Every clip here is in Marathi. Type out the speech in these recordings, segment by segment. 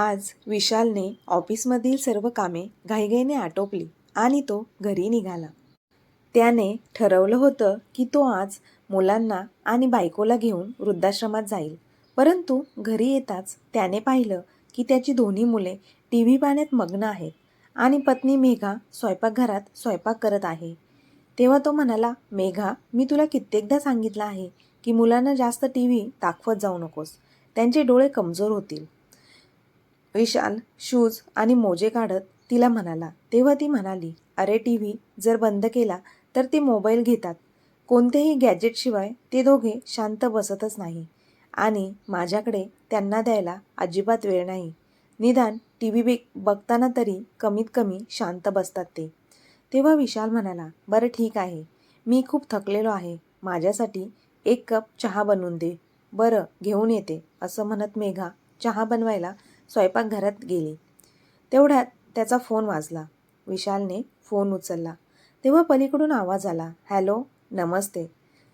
आज विशालने ऑफिसमधील सर्व कामे घाईघाईने आटोपली आणि तो घरी निघाला. त्याने ठरवलं होतं की तो आज मुलांना आणि बायकोला घेऊन वृद्धाश्रमात जाईल. परंतु घरी येताच त्याने पाहिलं की त्याची दोन्ही मुले टी व्ही पाहण्यात मग्न आहेत आणि पत्नी मेघा स्वयंपाकघरात स्वयंपाक करत आहे. तेव्हा तो म्हणाला मेघा मी तुला कित्येकदा सांगितलं आहे की मुलांना जास्त टी व्ही दाखवत जाऊ नकोस. त्यांचे डोळे कमजोर होतील. विशाल शूज आणि मोजे काढत तिला म्हणाला. तेव्हा ती म्हणाली अरे टी व्ही जर बंद केला तर ते मोबाईल घेतात. कोणत्याही गॅजेटशिवाय ते दोघे शांत बसतच नाही. आणि माझ्याकडे त्यांना द्यायला अजिबात वेळ नाही. निदान टी व्ही बघताना तरी कमीत कमी शांत बसतात ते. तेव्हा विशाल म्हणाला बरं ठीक आहे. मी खूप थकलेलो आहे. माझ्यासाठी एक कप चहा बनवून दे. बरं घेऊन येते असं म्हणत मेघा चहा बनवायला स्वयंपाकघरात गेली. तेवढ्यात त्याचा फोन वाजला. विशालने फोन उचलला. तेव्हा पलीकडून आवाज आला. हॅलो नमस्ते.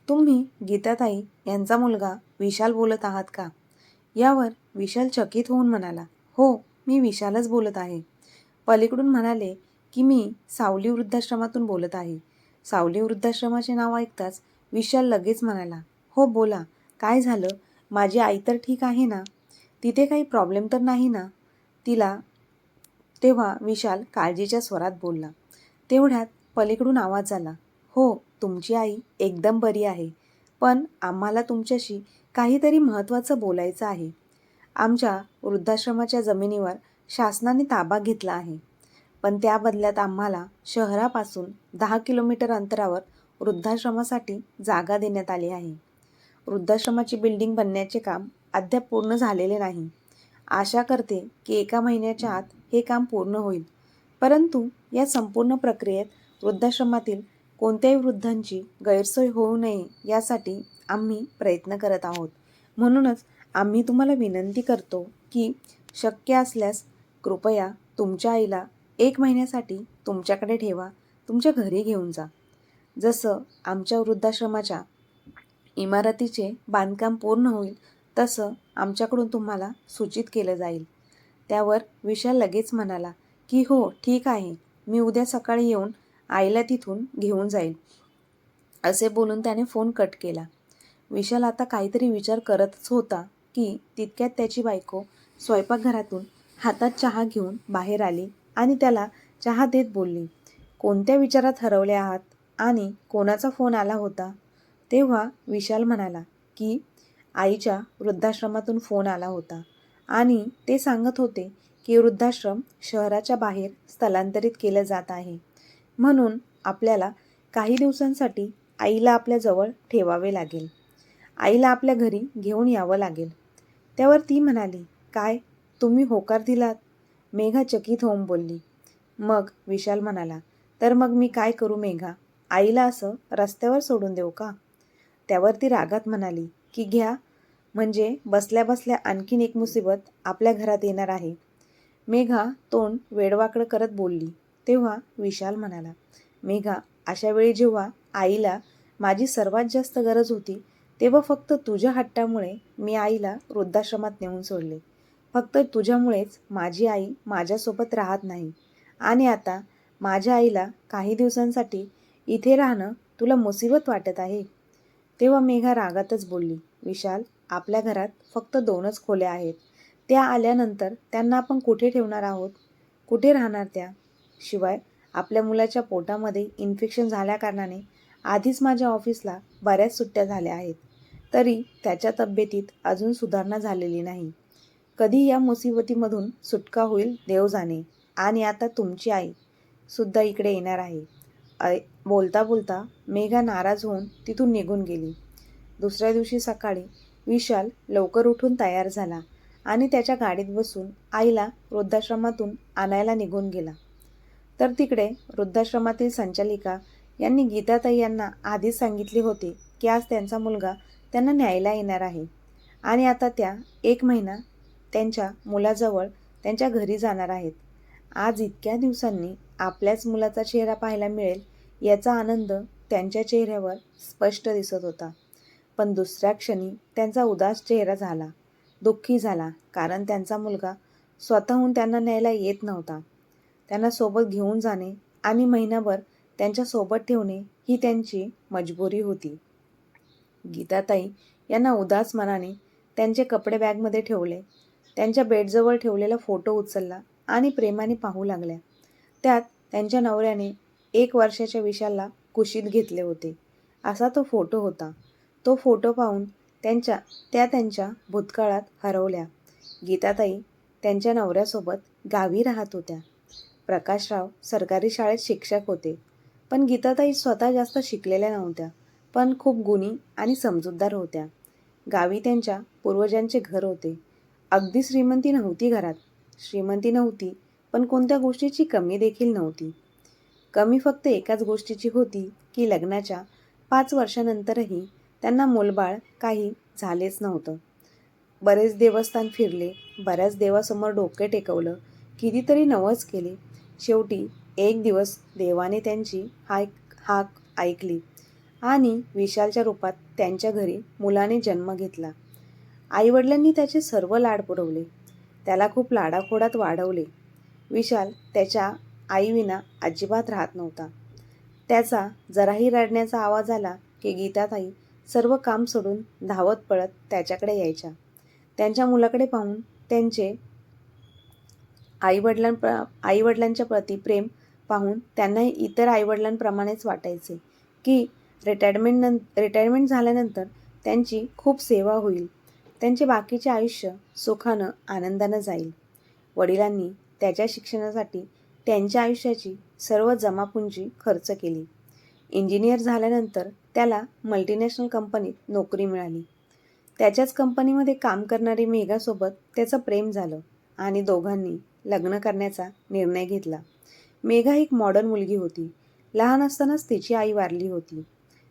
तुम्ही गीताताई यांचा मुलगा विशाल बोलत आहात का? यावर विशाल चकित होऊन म्हणाला हो मी विशालच बोलत आहे. पलीकडून म्हणाले की मी सावली वृद्धाश्रमातून बोलत आहे. सावली वृद्धाश्रमाचे नाव ऐकताच विशाल लगेच म्हणाला हो बोला. काय झालं? माझी आई तर ठीक आहे ना? तिथे काही प्रॉब्लेम तर नाही ना? तिला तेव्हा विशाल काळजीच्या स्वरात बोलला. तेवढ्यात पलीकडून आवाज आला. हो तुमची आई एकदम बरी आहे पण आम्हाला तुमच्याशी काहीतरी महत्त्वाचं बोलायचं आहे. आमच्या वृद्धाश्रमाच्या जमिनीवर शासनाने ताबा घेतला आहे. पण त्या बदल्यात आम्हाला शहरापासून दहा किलोमीटर अंतरावर वृद्धाश्रमासाठी जागा देण्यात आली आहे. वृद्धाश्रमाची बिल्डिंग बनण्याचे काम अद्याप पूर्ण झालेले नाही. आशा करते की एका महिन्याच्या आत हे काम पूर्ण होईल. परंतु या संपूर्ण प्रक्रियेत वृद्धाश्रमातील कोणत्याही वृद्धांची गैरसोय होऊ नये यासाठी आम्ही प्रयत्न करत आहोत. म्हणूनच आम्ही तुम्हाला विनंती करतो की शक्य असल्यास कृपया तुमच्या आईला एक महिन्यासाठी तुमच्याकडे ठेवा. तुमच्या घरी घेऊन जा. जसं आमच्या वृद्धाश्रमाच्या इमारतीचे बांधकाम पूर्ण होईल तसं आमच्याकडून तुम्हाला सूचित केलं जाईल. त्यावर विशाल लगेच म्हणाला की हो ठीक आहे. मी उद्या सकाळी येऊन आईला तिथून घेऊन जाईल असे बोलून त्याने फोन कट केला. विशाल आता काहीतरी विचार करतच होता की तितक्यात त्याची बायको स्वयंपाकघरातून हातात चहा घेऊन बाहेर आली आणि त्याला चहा देत बोलली कोणत्या विचारात हरवले आहात आणि कोणाचा फोन आला होता? तेव्हा विशाल म्हणाला की आईच्या वृद्धाश्रमातून फोन आला होता. आणि ते सांगत होते की वृद्धाश्रम शहराच्या बाहेर स्थलांतरित केलं जात आहे. म्हणून आपल्याला काही दिवसांसाठी आईला आपल्याजवळ ठेवावे लागेल. आईला आपल्या घरी घेऊन यावं लागेल. त्यावर ती म्हणाली काय? तुम्ही होकार दिलात? मेघा चकित होऊन बोलली. मग विशाल म्हणाला तर मग मी काय करू मेघा? आईला असं रस्त्यावर सोडून देऊ का? त्यावर ती रागात म्हणाली की घ्या म्हणजे बसल्या बसल्या आणखीन एक मुसीबत आपल्या घरात येणार आहे. मेघा तोंड वेडवाकडं करत बोलली. तेव्हा विशाल म्हणाला मेघा अशा वेळी जेव्हा आईला माझी सर्वात जास्त गरज होती तेव्हा फक्त तुझ्या हट्टामुळे मी आईला वृद्धाश्रमात नेऊन सोडले. फक्त तुझ्यामुळेच माझी आई माझ्यासोबत राहत नाही. आणि आता माझ्या आईला काही दिवसांसाठी इथे राहणं तुला मुसीबत वाटत आहे? तेव्हा मेघा रागातच बोलली विशाल आपल्या घरात फक्त दोनच खोल्या आहेत. त्या आल्यानंतर त्यांना आपण कुठे ठेवणार आहोत? कुठे राहणार त्या? शिवाय आपल्या मुलाच्या पोटामध्ये इन्फेक्शन झाल्याकारणाने आधीच माझ्या ऑफिसला बऱ्याच सुट्ट्या झाल्या आहेत. तरी त्याच्या तब्येतीत अजून सुधारणा झालेली नाही. कधी या मुसीबतीमधून सुटका होईल देव जाणे. आणि आता तुमची आई सुद्धा इकडे येणार आहे. आय बोलता बोलता मेघा नाराज होऊन तिथून निघून गेली. दुसऱ्या दिवशी सकाळी विशाल लवकर उठून तयार झाला आणि त्याच्या गाडीत बसून आईला वृद्धाश्रमातून आणायला निघून गेला. तर तिकडे वृद्धाश्रमातील संचालिका यांनी गीताताई यांना आधीच सांगितले होते की आज त्यांचा मुलगा त्यांना न्यायला येणार आहे आणि आता त्या एक महिना त्यांच्या मुलाजवळ त्यांच्या घरी जाणार आहेत. आज इतक्या दिवसांनी आपल्याच मुलाचा चेहरा पाहायला मिळेल याचा आनंद त्यांच्या चेहऱ्यावर स्पष्ट दिसत होता. पण दुसऱ्या क्षणी त्यांचा उदास चेहरा झाला. दुःखी झाला कारण त्यांचा मुलगा स्वतःहून त्यांना न्यायला येत नव्हता. त्यांना सोबत घेऊन जाणे आणि महिनाभर त्यांच्यासोबत ठेवणे ही त्यांची मजबुरी होती. गीताताई यांना उदास मनाने त्यांचे कपडे बॅगमध्ये ठेवले. त्यांच्या बेडजवळ ठेवलेला फोटो उचलला आणि प्रेमाने पाहू लागल्या. त्यात त्यांच्या नवऱ्याने एक वर्षाच्या विशालला कुशीत घेतले होते. असा तो फोटो होता. तो फोटो पाहून त्यांच्या त्या त्यांच्या भूतकाळात हरवल्या. गीताताई त्यांच्या नवऱ्यासोबत गावी राहत होत्या. प्रकाशराव सरकारी शाळेत शिक्षक होते. पण गीताताई स्वतः जास्त शिकलेल्या नव्हत्या पण खूप गुणी आणि समजूतदार होत्या. गावी त्यांच्या पूर्वजांचे घर होते. अगदी श्रीमंती नव्हती घरात. श्रीमंती नव्हती पण कोणत्या गोष्टीची कमी देखील नव्हती. कमी फक्त एकाच गोष्टीची होती की लग्नाच्या पाच वर्षानंतरही त्यांना मोलबाळ काही झालेच नव्हतं. बरेच देवस्थान फिरले बऱ्याच देवासमोर डोके टेकवलं कितीतरी नवस केले. शेवटी एक दिवस देवाने त्यांची हाक हाक ऐकली आणि विशालच्या रूपात त्यांच्या घरी मुलाने जन्म घेतला. आईवडिलांनी त्याचे सर्व लाड पुरवले. त्याला खूप लाडाखोडात वाढवले. विशाल त्याच्या आईविना अजिबात राहत नव्हता. त्याचा जराही रडण्याचा आवाज आला की गीताताई सर्व काम सोडून धावत पळत त्याच्याकडे यायच्या. त्यांच्या मुलाकडे पाहून त्यांचे आईवडिलांप्र आईवडिलांच्या प्रती प्रेम पाहून त्यांनाही इतर आईवडिलांप्रमाणेच वाटायचे की रिटायरमेंट नं रिटायरमेंट झाल्यानंतर त्यांची खूप सेवा होईल. त्यांचे बाकीचे आयुष्य सुखानं आनंदानं जाईल. वडिलांनी त्याच्या शिक्षणासाठी त्यांच्या आयुष्याची सर्व जमापुंजी खर्च केली. इंजिनियर झाल्यानंतर त्याला मल्टीनॅशनल कंपनीत नोकरी मिळाली. त्याच्याच कंपनीमध्ये काम करणारी मेघासोबत त्याचं प्रेम झालं आणि दोघांनी लग्न करण्याचा निर्णय घेतला. मेघा एक मॉडर्न मुलगी होती. लहान असतानाच तिची आई वारली होती.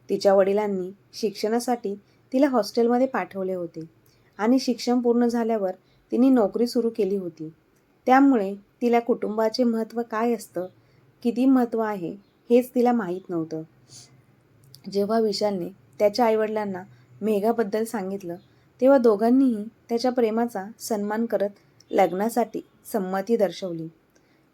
तिच्या वडिलांनी शिक्षणासाठी तिला हॉस्टेलमध्ये पाठवले होते आणि शिक्षण पूर्ण झाल्यावर तिने नोकरी सुरू केली होती. त्यामुळे तिला कुटुंबाचे महत्त्व काय असतं? किती महत्त्व आहे? हेच तिला माहीत नव्हतं. जेव्हा विशालने त्याच्या आईवडिलांना मेघाबद्दल सांगितलं तेव्हा दोघांनीही त्याच्या प्रेमाचा सन्मान करत लग्नासाठी संमती दर्शवली.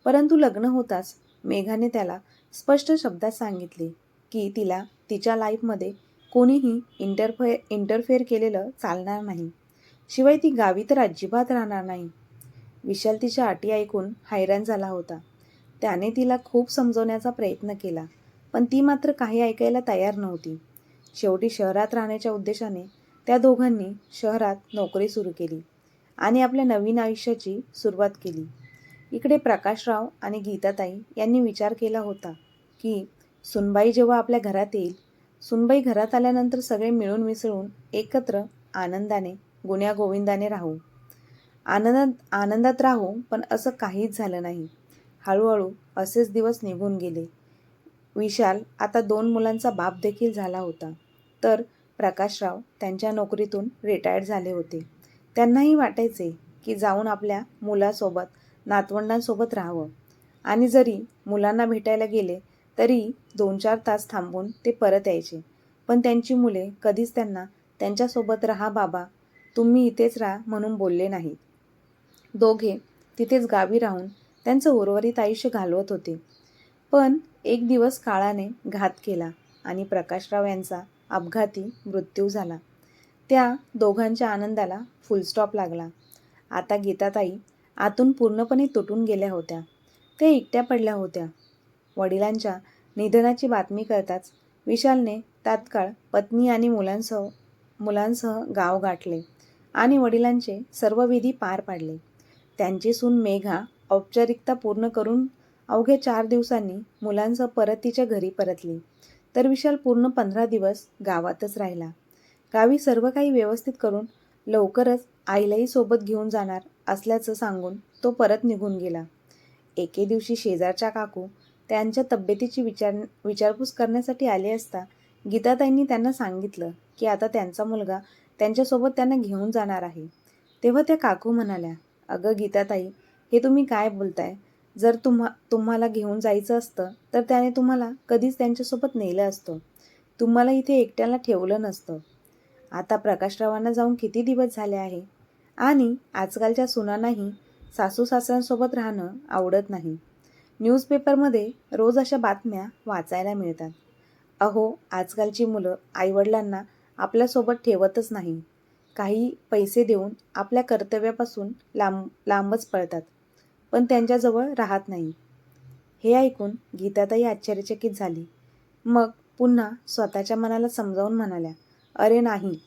परंतु लग्न होताच मेघाने त्याला स्पष्ट शब्दात सांगितले की तिला तिच्या लाईफमध्ये कोणीही इंटरफे इंटरफेअर केलेलं चालणार नाही. शिवाय ती गावी तर अजिबात राहणार नाही. विशाल तिच्या अटी ऐकून हैराण झाला होता. त्याने तिला खूप समजवण्याचा प्रयत्न केला पण ती मात्र काही ऐकायला तयार नव्हती. शेवटी शहरात राहण्याच्या उद्देशाने त्या दोघांनी शहरात नोकरी सुरू केली आणि आपल्या नवीन आयुष्याची सुरुवात केली. इकडे प्रकाशराव आणि गीताताई यांनी विचार केला होता की सुनबाई जेव्हा आपल्या घरात येईल सुनबाई घरात आल्यानंतर सगळे मिळून मिसळून एकत्र आनंदाने गुण्यागोविंदाने राहू. आनंदात आनंदात राहू पण असं काहीच झालं नाही. हळूहळू असेच दिवस निघून गेले. विशाल आता दोन मुलांचा बाप देखील झाला होता. तर प्रकाशराव त्यांच्या नोकरीतून रिटायर्ड झाले होते. त्यांनाही वाटायचे की जाऊन आपल्या मुलासोबत नातवंडांसोबत राहावं. आणि जरी मुलांना भेटायला गेले तरी दोन चार तास थांबून ते परत यायचे. पण त्यांची मुले कधीच त्यांना त्यांच्यासोबत राहा बाबा तुम्ही इथेच राहा म्हणून बोलले नाहीत. दोघे तिथेच गावी राहून त्यांचं उर्वरित आयुष्य घालवत होते. पण एक दिवस काळाने घात केला आणि प्रकाशराव यांचा अपघाती मृत्यू झाला. त्या दोघांच्या आनंदाला फुलस्टॉप लागला. आता गीताताई आतून पूर्णपणे तुटून गेल्या होत्या. ते एकट्या पडल्या होत्या. वडिलांच्या निधनाची बातमी करताच विशालने तात्काळ पत्नी आणि मुलांसह मुलांसह गाव गाठले आणि वडिलांचे सर्व विधी पार पाडले. त्यांची सून मेघा औपचारिकता पूर्ण करून अवघ्या चार दिवसांनी मुलांसह परत तिच्या घरी परतली. तर विशाल पूर्ण पंधरा दिवस गावातच राहिला. गावी सर्व काही व्यवस्थित करून लवकरच आईलाही सोबत घेऊन जाणार असल्याचं सांगून तो परत निघून गेला. एके दिवशी शेजारच्या काकू त्यांच्या तब्येतीची विचार विचारपूस करण्यासाठी आले असता गीताताईंनी त्यांना सांगितलं की आता त्यांचा मुलगा त्यांच्यासोबत त्यांना घेऊन जाणार आहे. तेव्हा त्या काकू म्हणाल्या अगं गीताताई हे तुम्ही काय बोलताय? जर तुम्हा तुम्हाला घेऊन जायचं असतं तर त्याने तुम्हाला कधीच त्यांच्यासोबत नेलं असतं. तुम्हाला इथे एकट्याला ठेवलं नसतं. आता प्रकाशरावांना जाऊन किती दिवस झाले आहे? आणि आजकालच्या सुनांनाही सासू सासऱ्यांसोबत राहणं आवडत नाही. न्यूजपेपरमध्ये रोज अशा बातम्या वाचायला मिळतात. अहो आजकालची मुलं आईवडिलांना आपल्यासोबत ठेवतच नाही. काही पैसे देऊन आपल्या कर्तव्यापासून लांब लांबच पळतात. पण त्यांच्याजवळ राहत नाही. हे ऐकून गीताताई आश्चर्यचकित झाली. मग पुन्हा स्वतःच्या मनाला समजावून म्हणाल्या अरे नाही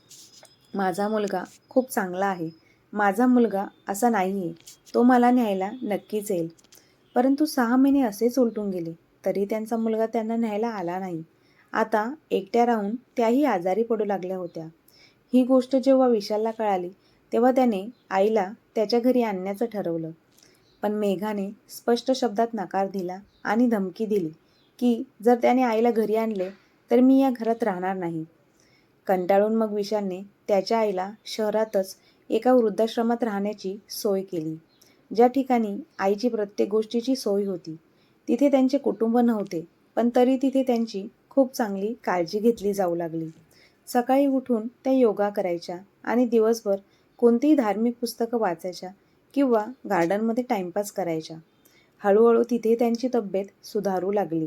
माझा मुलगा खूप चांगला आहे. माझा मुलगा असा नाही आहे तो मला न्यायला नक्कीच येईल. परंतु सहा महिने असेच उलटून गेले तरी त्यांचा मुलगा त्यांना न्यायला आला नाही. आता एकट्या राहून त्याही आजारी पडू लागल्या होत्या. ही गोष्ट जेव्हा विशालला कळाली तेव्हा त्याने आईला त्याच्या घरी आणण्याचं ठरवलं. पण मेघाने स्पष्ट शब्दात नकार दिला आणि धमकी दिली की जर त्याने आईला घरी आणले तर मी या घरात राहणार नाही. कंटाळून मग विशालने त्याच्या आईला शहरातच एका वृद्धाश्रमात राहण्याची सोय केली ज्या ठिकाणी आईची प्रत्येक गोष्टीची सोय होती. तिथे त्यांचे कुटुंब नव्हते पण तरी तिथे त्यांची खूप चांगली काळजी घेतली जाऊ लागली. सकाळी उठून त्या योगा करायच्या आणि दिवसभर कोणतीही धार्मिक पुस्तकं वाचायच्या किंवा गार्डनमध्ये टाइमपास करायच्या. हळूहळू तिथे त्यांची तब्येत सुधारू लागली.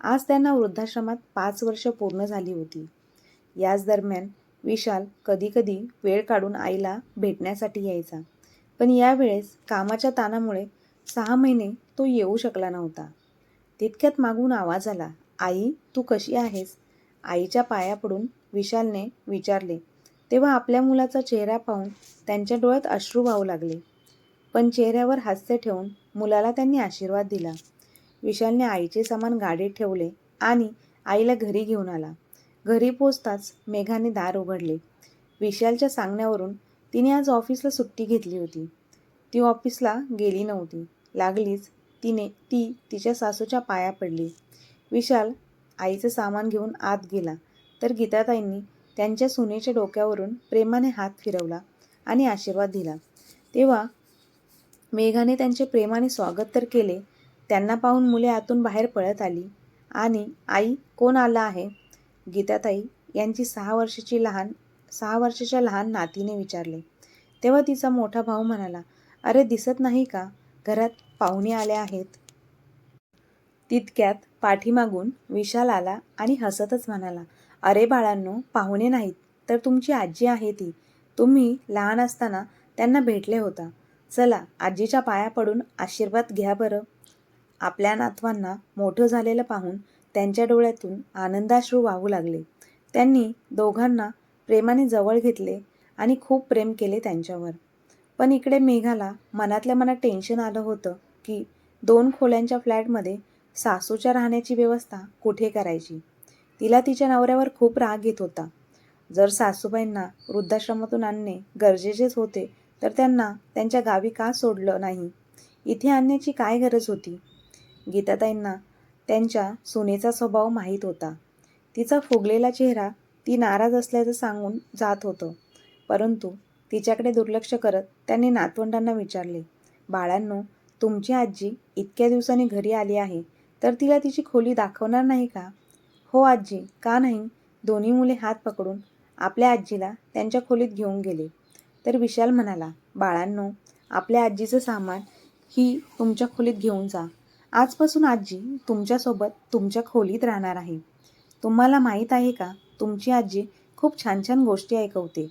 आज त्यांना वृद्धाश्रमात पाच वर्ष पूर्ण झाली होती. याच दरम्यान विशाल कधीकधी वेळ काढून आईला भेटण्यासाठी यायचा. पण यावेळेस कामाच्या ताणामुळे सहा महिने तो येऊ शकला नव्हता. तितक्यात मागून आवाज आला आई तू कशी आहेस? आईच्या पाया पडून विशालने विचारले. तेव्हा आपल्या मुलाचा चेहरा पाहून त्यांच्या डोळ्यात अश्रू वाहू लागले. पण चेहऱ्यावर हास्य ठेवून मुलाला त्यांनी आशीर्वाद दिला. विशालने आईचे सामान गाडीत ठेवले आणि आईला घरी घेऊन आला. घरी पोचताच मेघाने दार उघडले. विशालच्या सांगण्यावरून तिने आज ऑफिसला सुट्टी घेतली होती. ती ऑफिसला गेली नव्हती. लागलीच तिने ती तिच्या सासूच्या पाया पडली. विशाल आईचं सामान घेऊन आत गेला तर गीताताईंनी त्यांच्या सुनेच्या डोक्यावरून प्रेमाने हात फिरवला आणि आशीर्वाद दिला. तेव्हा मेघाने त्यांचे प्रेमाने स्वागत तर केले. त्यांना पाहून मुले आतून बाहेर पळत आली. आणि आई कोण आला आहे? गीताताई यांची सहा वर्षाची लहान सहा वर्षाच्या लहान नातीने विचारले. तेव्हा तिचा मोठा भाऊ म्हणाला अरे दिसत नाही का? घरात पाहुणे आले आहेत. तितक्यात पाठीमागून विशाल आला आणि हसतच म्हणाला अरे बाळांनो पाहुणे नाहीत तर तुमची आजी आहे ती. तुम्ही लहान असताना त्यांना भेटले होता. चला आजीच्या पाया पडून आशीर्वाद घ्या बरं. आपल्या नातवांना मोठं झालेलं पाहून त्यांच्या डोळ्यातून आनंदाश्रू वाहू लागले. त्यांनी दोघांना प्रेमाने जवळ घेतले आणि खूप प्रेम केले त्यांच्यावर. पण इकडे मेघाला मनातल्या मनात टेन्शन आलं होतं की दोन खोल्यांच्या फ्लॅटमध्ये सासूच्या राहण्याची व्यवस्था कुठे करायची? तिला तिच्या नवऱ्यावर खूप राग येत होता. जर सासूबाईंना वृद्धाश्रमातून आणणे गरजेचेच होते तर त्यांना त्यांच्या गावी का सोडलं नाही? इथे आणण्याची काय गरज होती? गीताताईंना त्यांच्या सुनेचा स्वभाव माहीत होता. तिचा फुगलेला चेहरा ती नाराज असल्याचं सांगून जात होतं. परंतु तिच्याकडे दुर्लक्ष करत त्यांनी नातवंडांना विचारले बाळांनो तुमची आजी इतक्या दिवसांनी घरी आली आहे तर तिला तिची खोली दाखवणार नाही का? हो आजी का नाही? दोन्ही मुले हात पकडून आपल्या आजीला त्यांच्या खोलीत घेऊन गेले. तर विशाल म्हणाला बाळांनो आपल्या आजीचं सामान ही तुमच्या खोलीत घेऊन जा. आजपासून आजी तुमच्यासोबत तुमच्या खोलीत राहणार आहे. तुम्हाला माहीत आहे का तुमची आजी खूप छान छान गोष्टी ऐकवते.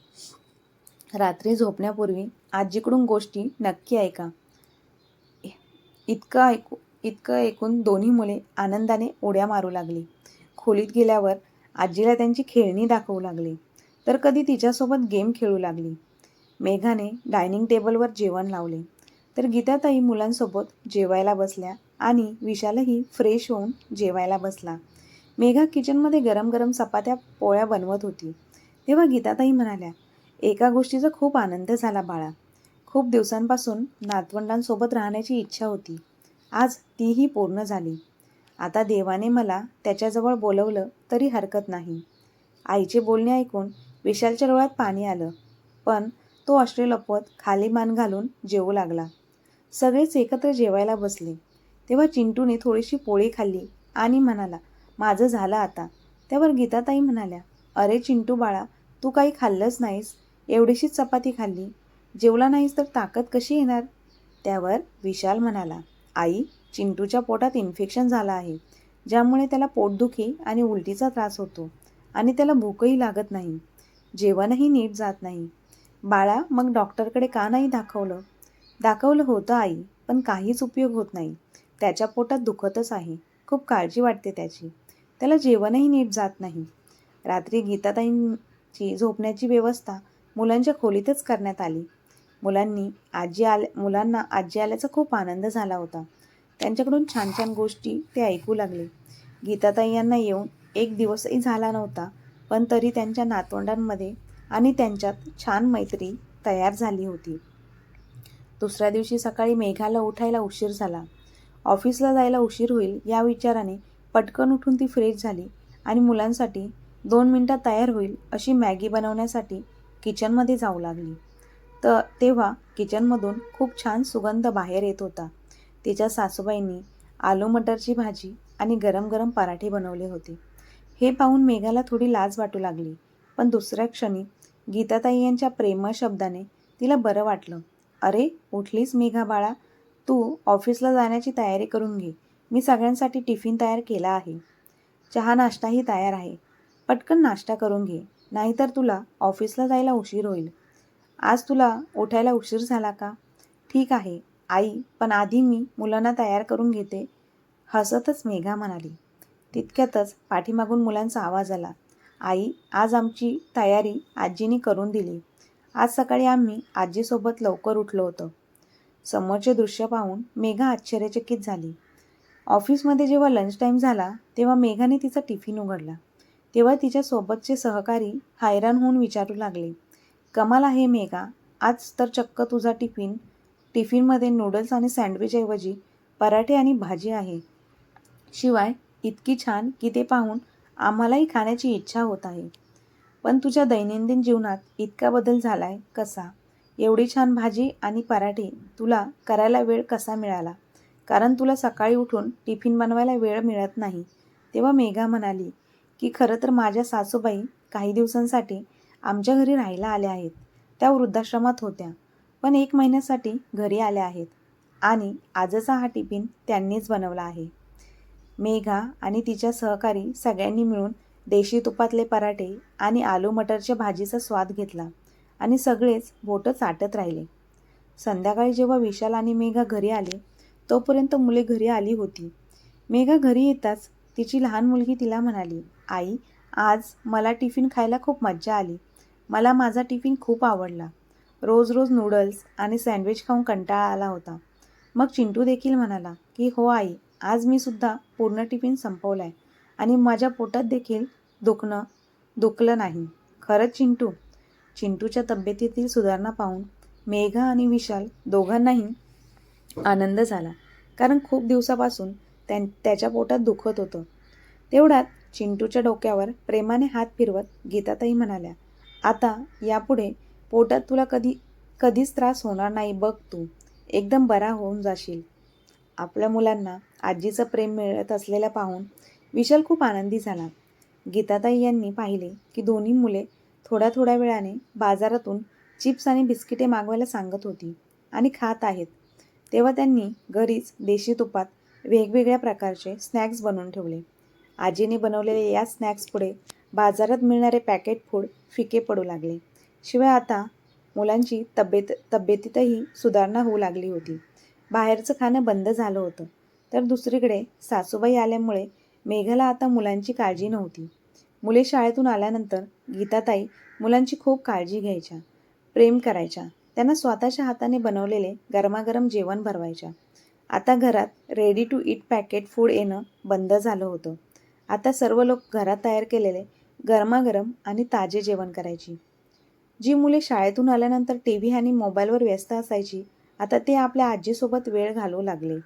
रात्री झोपण्यापूर्वी आजीकडून गोष्टी नक्की ऐका. इतकं ऐकू इतकं ऐकून दोन्ही मुले आनंदाने उड्या मारू लागली. खोलीत गेल्यावर आजीला त्यांची खेळणी दाखवू लागली. तर कधी तिच्यासोबत गेम खेळू लागली. मेघाने डायनिंग टेबलवर जेवण लावले. तर गीताताई मुलांसोबत जेवायला बसल्या आणि विशालही फ्रेश होऊन जेवायला बसला. मेघा किचनमध्ये गरम गरम चपात्या पोळ्या बनवत होती. तेव्हा गीताताई म्हणाल्या एका गोष्टीचा खूप आनंद झाला बाळा. खूप दिवसांपासून नातवंडांसोबत राहण्याची इच्छा होती. आज तीही पूर्ण झाली. आता देवाने मला त्याच्याजवळ बोलवलं तरी हरकत नाही. आईचे बोलणे ऐकून विशालच्या डोळ्यात पाणी आलं. पण तो अश्रू लपवत खाली मान घालून जेवू लागला. सगळेच एकत्र जेवायला बसले. तेव्हा चिंटूने थोडीशी पोळी खाल्ली आणि म्हणाला माझं झालं आता. त्यावर गीताताई म्हणाल्या अरे चिंटू बाळा तू काही खाल्लंच नाहीस. एवढीशीच चपाती खाल्ली. जेवला नाहीस तर ताकद कशी येणार? त्यावर विशाल म्हणाला आई चिंटूच्या पोटात इन्फेक्शन झालं आहे. ज्यामुळे त्याला पोटदुखी आणि उलटीचा त्रास होतो आणि त्याला भूकही लागत नाही. जेवणही नीट जात नाही. बाळा मग डॉक्टरकडे का नाही दाखवलं? दाखवलं होतं आई पण काहीच उपयोग होत नाही. त्याच्या पोटात दुखतच आहे. खूप काळजी वाटते त्याची. त्याला जेवणही नीट जात नाही. रात्री गीताताईंची झोपण्याची व्यवस्था मुलांच्या खोलीतच करण्यात आली. मुलांनी आजी आल्या मुलांना आजी आल्याचा खूप आनंद झाला होता. त्यांच्याकडून छान छान गोष्टी ते ऐकू लागले. गीताताई यांना येऊन एक दिवसही झाला नव्हता पण तरी त्यांच्या नातवंडांमध्ये आणि त्यांच्यात छान मैत्री तयार झाली होती. दुसऱ्या दिवशी सकाळी मेघाला उठायला उशीर झाला. ऑफिसला जायला उशीर होईल या विचाराने पटकन उठून ती फ्रेश झाली आणि मुलांसाठी दोन मिनटात तयार होईल अशी मॅगी बनवण्यासाठी किचनमध्ये जाऊ लागली. तर तेव्हा किचनमधून खूप छान सुगंध बाहेर येत होता. तिच्या सासूबाईंनी आलू मटरची भाजी आणि गरम गरम पराठे बनवले होते. हे पाहून मेघाला थोडी लाज वाटू लागली. पण दुसऱ्या क्षणी गीताताई यांच्या प्रेमशब्दाने तिला बरं वाटलं. अरे उठलीस मेघा बाळा. तू ऑफिसला जाण्याची तयारी करून घे. मी सगळ्यांसाठी टिफिन तयार केला आहे. चहा नाश्ताही तयार आहे. पटकन नाश्ता करून घे. नाहीतर तुला ऑफिसला जायला उशीर होईल. आज तुला उठायला उशीर झाला का? ठीक आहे आई. पण आधी मी मुलांना तयार करून घेते. हसतच मेघा म्हणाली. तितक्यातच पाठीमागून मुलांचा आवाज आला. आई आज आमची तयारी आजीने करून दिली. आज सकाळी आम्ही आजीसोबत लवकर उठलो होतो. समोरचे दृश्य पाहून मेघा आश्चर्यचकित झाली. ऑफिसमध्ये जेव्हा लंच टाईम झाला तेव्हा मेघाने तिचा टिफिन उघडला. तेव्हा तिच्यासोबतचे सहकारी हैराण होऊन विचारू लागले कमाल आहे मेघा आज तर चक्क तुझा टिफिन टिफिनमध्ये नूडल्स आणि सँडविचऐवजी पराठे आणि भाजी आहे. शिवाय इतकी छान की ते पाहून आम्हालाही खाण्याची इच्छा होत आहे. पण तुझ्या दैनंदिन जीवनात इतका बदल झाला आहे कसा? एवढी छान भाजी आणि पराठे तुला करायला वेळ कसा मिळाला? कारण तुला सकाळी उठून टिफिन बनवायला वेळ मिळत नाही. तेव्हा मेघा म्हणाली की खरं तर माझ्या सासूबाई काही दिवसांसाठी आमच्या घरी राहायला आल्या आहेत. त्या वृद्धाश्रमात होत्या. पण एक महिन्यासाठी घरी आल्या आहेत. आणि आजचा हा टिफिन त्यांनीच बनवला आहे. मेघा आणि तिच्या सहकारी सगळ्यांनी मिळून देशी तुपातले पराठे आणि आलू मटरच्या भाजीचा स्वाद घेतला आणि सगळेच बोटं चाटत राहिले. संध्याकाळी जेव्हा विशाल आणि मेघा घरी आले तोपर्यंत मुले घरी आली होती. मेघा घरी येताच तिची लहान मुलगी तिला म्हणाली आई आज मला टिफिन खायला खूप मज्जा आली. मला माझा टिफिन खूप आवडला. रोज रोज नूडल्स आणि सँडविच खाऊन कंटाळा आला होता. मग चिंटू देखील म्हणाला की हो आई आज मी सुद्धा पूर्ण टिफिन संपवला आहे आणि माझ्या पोटात देखील दुखणं दुखलं नाही. खरंच चिंटू? चिंटूच्या तब्येतीतील सुधारणा पाहून मेघा आणि विशाल दोघांनाही आनंद झाला. कारण खूप दिवसापासून त्यां त्याच्या पोटात दुखत होतं. तेवढ्यात चिंटूच्या डोक्यावर प्रेमाने हात फिरवत गीताताई म्हणाल्या आता यापुढे पोटात तुला कधी कधीच त्रास होणार नाही बघ तू. एकदम बरा होऊन जाशील. आपल्या मुलांना आजीचं प्रेम मिळत असलेलं पाहून विशाल खूप आनंदी झाला. गीताताई यांनी पाहिले की दोन्ही मुले थोड्या थोड्या वेळाने बाजारातून चिप्स आणि बिस्किटे मागवायला सांगत होती आणि खात आहेत. तेव्हा त्यांनी घरीच देशी तुपात वेगवेगळ्या प्रकारचे स्नॅक्स बनवून ठेवले. आजीने बनवलेले या स्नॅक्स पुढे बाजारात मिळणारे पॅकेट फूड फिके पडू लागले. शिवाय आता मुलांची तब्येत तब्येतीतही सुधारणा होऊ लागली होती. बाहेरचं खाणं बंद झालं होतं. तर दुसरीकडे सासूबाई आल्यामुळे मेघाला आता मुलांची काळजी नव्हती. मुले शाळेतून आल्यानंतर गीताताई मुलांची खूप काळजी घ्यायच्या प्रेम करायच्या त्यांना स्वतःच्या हाताने बनवलेले गरमागरम जेवण भरवायच्या. आता घरात ready to eat packet food येणं बंद झालं होतं. आता सर्व लोक घरात तयार केलेले गरमागरम आणि ताजे जेवण करायची. जी मुले शाळेतून आल्यानंतर टी व्ही आणि मोबाईलवर व्यस्त असायची आता ते आपल्या आजीसोबत वेळ घालवू लागले.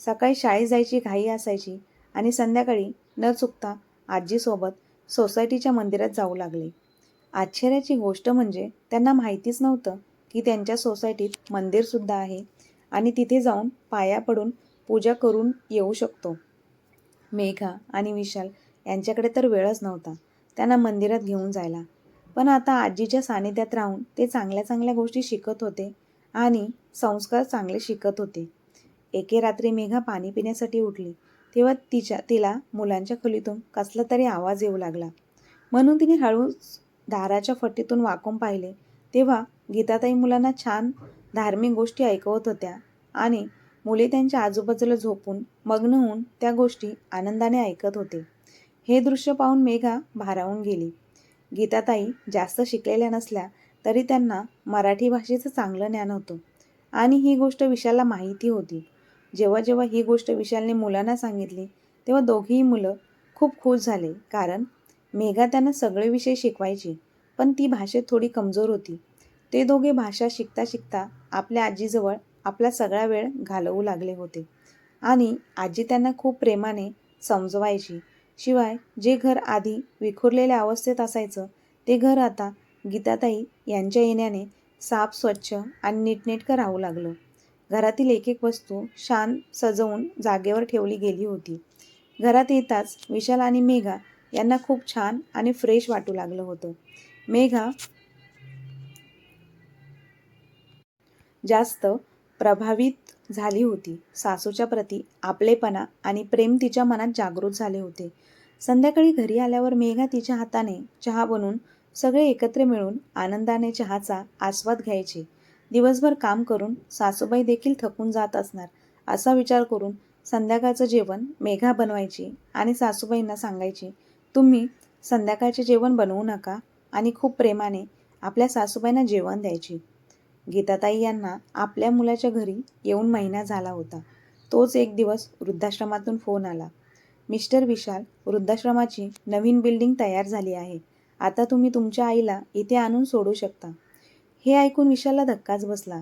सकाळी शाळेत जायची घाई असायची आणि संध्याकाळी न चुकता आजीसोबत सोसायटीच्या मंदिरात जाऊ लागले. आश्चर्याची गोष्ट म्हणजे त्यांना माहितीच नव्हतं की त्यांच्या सोसायटीत मंदिरसुद्धा आहे आणि तिथे जाऊन पाया पडून पूजा करून येऊ शकतो. मेघा आणि विशाल यांच्याकडे तर वेळच नव्हता. त्यांना मंदिरात घेऊन जायला. पण आता आजीच्या सानिध्यात राहून ते चांगल्या चांगल्या गोष्टी शिकत होते आणि संस्कार चांगले शिकत होते. एके रात्री मेघा पाणी पिण्यासाठी उठली. तेव्हा तिच्या तिला मुलांच्या खोलीतून कसला तरी आवाज येऊ लागला. म्हणून तिने हळूच दाराच्या फटीतून वाकून पाहिले. तेव्हा गीताताई मुलांना छान धार्मिक गोष्टी ऐकवत होत्या आणि मुले त्यांच्या आजूबाजूला झोपून मग्न होऊन त्या गोष्टी आनंदाने ऐकत होते. हे दृश्य पाहून मेघा भारावून गेली. गीताताई जास्त शिकलेल्या नसल्या तरी त्यांना मराठी भाषेचं चांगलं ज्ञान होतं आणि ही गोष्ट विशालला माहिती होती. जेव्हा जेव्हा ही गोष्ट विशालने मुलांना सांगितली तेव्हा दोघीही मुलं खूप खुश झाले. कारण मेघा त्यांना सगळे विषय शिकवायची पण ती भाषेत थोडी कमजोर होती. ते दोघे भाषा शिकता शिकता आपल्या आजीजवळ आपला सगळा वेळ घालवू लागले होते. आणि आजी त्यांना खूप प्रेमाने समजवायची. शिवाय जे घर आधी विखुरलेल्या अवस्थेत असायचं ते घर आता गीताताई यांच्या येण्याने साफ स्वच्छ आणि नीटनेटकं राहू लागलं. घरातील एक एक वस्तू शान सजवून जागेवर ठेवली गेली होती. घरात येताच विशाल आणि मेघा यांना खूप छान आणि फ्रेश वाटू लागलं होतं. मेघा जास्त प्रभावित झाली होती. सासूच्या प्रती आपलेपणा आणि प्रेम तिच्या मनात जागृत झाले होते. संध्याकाळी घरी आल्यावर मेघा तिच्या हाताने चहा बनवून सगळे एकत्र मिळून आनंदाने चहाचा आस्वाद घ्यायचे. दिवसभर काम करून सासूबाई देखील थकून जात असणार असा विचार करून संध्याकाळचं जेवण मेघा बनवायची आणि सासूबाईंना सांगायची तुम्ही संध्याकाळचे जेवण बनवू नका आणि खूप प्रेमाने आपल्या सासूबाईंना जेवण द्यायची. गीताताई यांना आपल्या मुलाच्या घरी येऊन महिना झाला होता. तोच एक दिवस वृद्धाश्रमातून फोन आला. मिस्टर विशाल वृद्धाश्रमाची नवीन बिल्डिंग तयार झाली आहे. आता तुम्ही तुमच्या आईला इथे आणून सोडू शकता. हे ऐकून विशालला धक्काच बसला.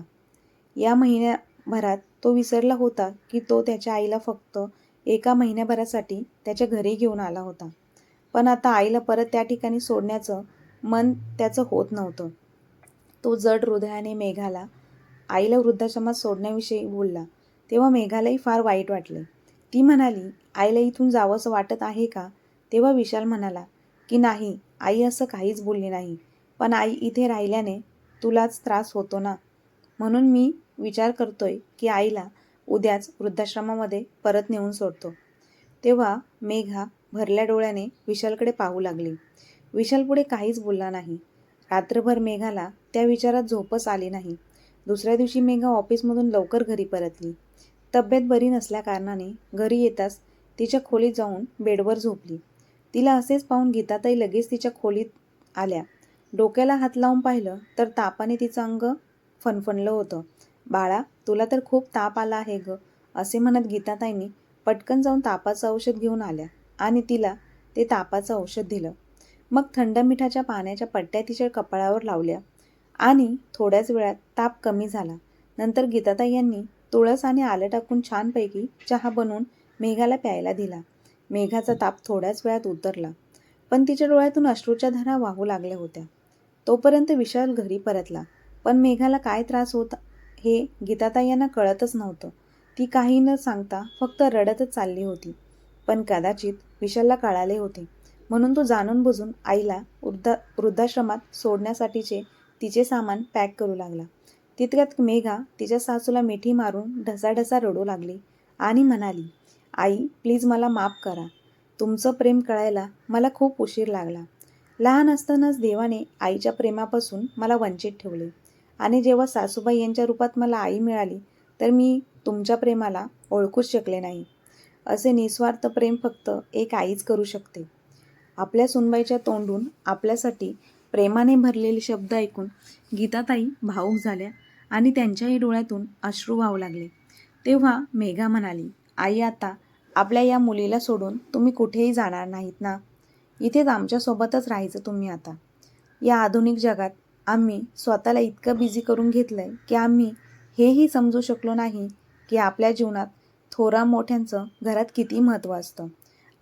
या महिन्याभरात तो विसरला होता की तो त्याच्या आईला फक्त एका महिन्याभरासाठी त्याच्या घरी घेऊन आला होता. पण आता आईला परत त्या ठिकाणी सोडण्याचं मन त्याचं होत नव्हतं. तो जड हृदयाने मेघाला आईला वृद्धाश्रमात सोडण्याविषयी बोलला. तेव्हा मेघालाही फार वाईट वाटले. ती म्हणाली आईला इथून जावंसं वाटत आहे का? तेव्हा विशाल म्हणाला की नाही आई असं काहीच बोलली नाही. पण आई इथे राहिल्याने तुलाच त्रास होतो ना? म्हणून मी विचार करतोय की आईला उद्याच वृद्धाश्रमामध्ये परत नेऊन सोडतो. तेव्हा मेघा भरल्या डोळ्याने विशालकडे पाहू लागली. विशाल पुढे काहीच बोलला नाही. रात्रभर मेघाला त्या विचारात झोपच आली नाही. दुसऱ्या दिवशी मेघा ऑफिसमधून लवकर घरी परतली. तब्येत बरी नसल्याकारणाने घरी येताच तिच्या खोलीत जाऊन बेडवर झोपली. तिला असेच पाहून गीताताई लगेच तिच्या खोलीत आल्या. डोक्याला हात लावून पाहिलं तर तापाने तिचं अंग फणफणलं होतं. बाळा तुला तर खूप ताप आला आहे ग असे म्हणत गीताताईंनी पटकन जाऊन तापाचं औषध घेऊन आल्या आणि तिला ते तापाचं औषध दिलं. मग थंड मिठाच्या पाण्याच्या पट्ट्या तिच्या कपाळावर लावल्या आणि थोड्याच वेळात ताप कमी झाला. नंतर गीताताई यांनी तुळस आणि आलं टाकून छानपैकी चहा बनवून मेघाला प्यायला दिला. मेघाचा ताप थोड्याच वेळात उतरला पण तिच्या डोळ्यातून अश्रूच्या धारा वाहू लागल्या होत्या. तोपर्यंत विशाल घरी परतला. पण मेघाला काय त्रास होता हे गीताताई यांना कळतच नव्हतं. ती काही न सांगता फक्त रडतच चालली होती. पण कदाचित विशालला कळाले होते. म्हणून तो जाणून बुजून आईला वृद्धा वृद्धाश्रमात सोडण्यासाठीचे तिचे सामान पॅक करू लागला. तितक्यात मेघा तिच्या सासूला मिठी मारून ढसाढसा रडू लागली आणि म्हणाली आई प्लीज मला माफ करा. तुमचं प्रेम कळायला मला खूप उशीर लागला. लहान असतानाच देवाने आईच्या प्रेमापासून मला वंचित ठेवले. आणि जेव्हा सासूबाई यांच्या रूपात मला आई मिळाली तर मी तुमच्या प्रेमाला ओळखूच शकले नाही. असे निस्वार्थ प्रेम फक्त एक आईच करू शकते. आपल्या सुनबाईच्या तोंडून आपल्यासाठी प्रेमाने भरलेले शब्द ऐकून गीताताई भावूक झाल्या आणि त्यांच्याही डोळ्यातून अश्रू वाहू लागले. तेव्हा मेघा म्हणाली आई आता आपल्या या मुलीला सोडून तुम्ही कुठेही जाणार नाहीत ना? इथेच आमच्यासोबतच राहायचं तुम्ही आता. या आधुनिक जगात आम्ही स्वतःला इतकं बिझी करून घेतलं आहे की आम्ही हेही समजू शकलो नाही की आपल्या जीवनात थोरा मोठ्यांचं घरात किती महत्त्व असतं.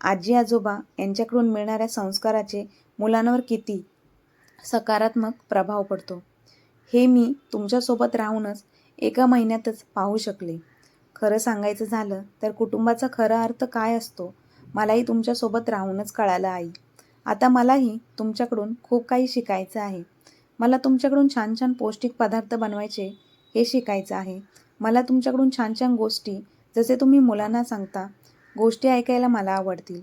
आजी आजोबा यांच्याकडून मिळणाऱ्या संस्काराचे मुलांवर किती सकारात्मक प्रभाव पडतो हे मी तुमच्यासोबत राहूनच एका महिन्यातच पाहू शकले. खरं सांगायचं झालं तर कुटुंबाचा खरा अर्थ काय असतो मलाही तुमच्यासोबत राहूनच कळालं आई. आता मलाही तुमच्याकडून खूप काही शिकायचं आहे. मला तुमच्याकडून छान छान पौष्टिक पदार्थ बनवायचे हे शिकायचं आहे. मला तुमच्याकडून छान छान गोष्टी जसे तुम्ही मुलांना सांगता गोष्टी ऐकायला मला आवडतील.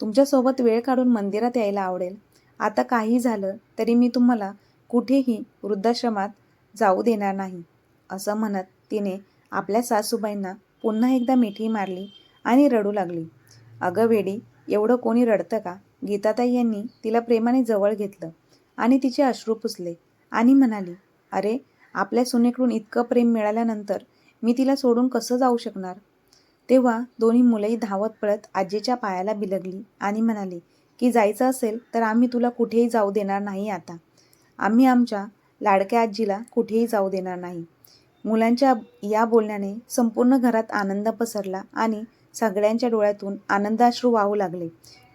तुमच्यासोबत वेळ काढून मंदिरात यायला आवडेल. आता काही झालं तरी मी तुम्हाला कुठेही वृद्धाश्रमात जाऊ देणार नाही असं म्हणत तिने आपल्या सासूबाईंना पुन्हा एकदा मिठी मारली आणि रडू लागली. अगं वेडी एवढं कोणी रडतं का? गीताताई यांनी तिला प्रेमाने जवळ घेतलं आणि तिचे अश्रू पुसले आणि म्हणाली अरे आपल्या सुनेकडून इतकं प्रेम मिळाल्यानंतर मी तिला सोडून कसं जाऊ शकणार? तेव्हा दोन्ही मुलंही धावत पळत आजीच्या पायाला बिलगली आणि म्हणाली की जायचं असेल तर आम्ही तुला कुठेही जाऊ देणार नाही आता. आम्ही आमच्या लाडक्या आजीला कुठेही जाऊ देणार नाही. मुलांच्या या बोलण्याने संपूर्ण घरात आनंद पसरला आणि सगळ्यांच्या डोळ्यातून आनंदाश्रू वाहू लागले.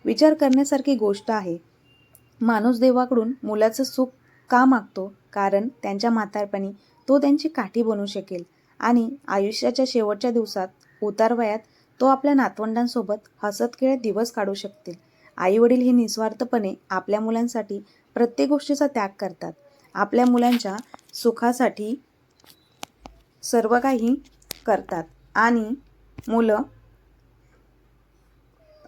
विचार करण्यासारखी गोष्ट आहे. माणूस देवाकडून मुलाचं सुख का मागतो? कारण त्यांच्या म्हातारपणी तो त्यांची काठी बनू शकेल आणि आयुष्याच्या शेवटच्या दिवसात उतारवयात तो आपल्या नातवंडांसोबत हसत खेळत दिवस काढू शकतील. आईवडील हे निस्वार्थपणे आपल्या मुलांसाठी प्रत्येक गोष्टीचा त्याग करतात. आपल्या मुलांच्या सुखासाठी सर्व काही करतात आणि मुलं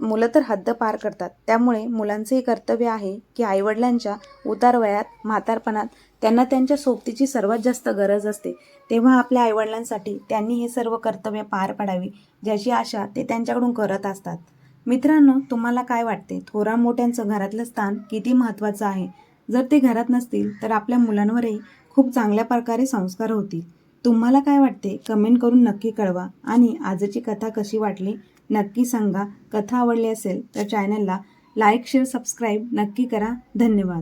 मुलं तर हद्द पार करतात. त्यामुळे मुलांचंही हे कर्तव्य आहे की आईवडिलांच्या उतारवयात म्हातारपणात त्यांना त्यांच्या सोबतीची सर्वात जास्त गरज असते. तेव्हा आपल्या आईवडिलांसाठी त्यांनी हे सर्व कर्तव्य पार पाडावी ज्याची आशा ते त्यांच्याकडून करत असतात. मित्रांनो तुम्हाला काय वाटते? थोरा मोठ्यांचं घरातलं स्थान किती महत्त्वाचं आहे? जर ते घरात नसतील तर आपल्या मुलांवरही खूप चांगल्या प्रकारे संस्कार होतील. तुम्हाला काय वाटते? कमेंट करून नक्की कळवा. आणि आजची कथा कशी वाटली? नक्की सांगा. कथा आवडली असेल तर चॅनलला लाईक शेअर सबस्क्राईब नक्की करा. धन्यवाद.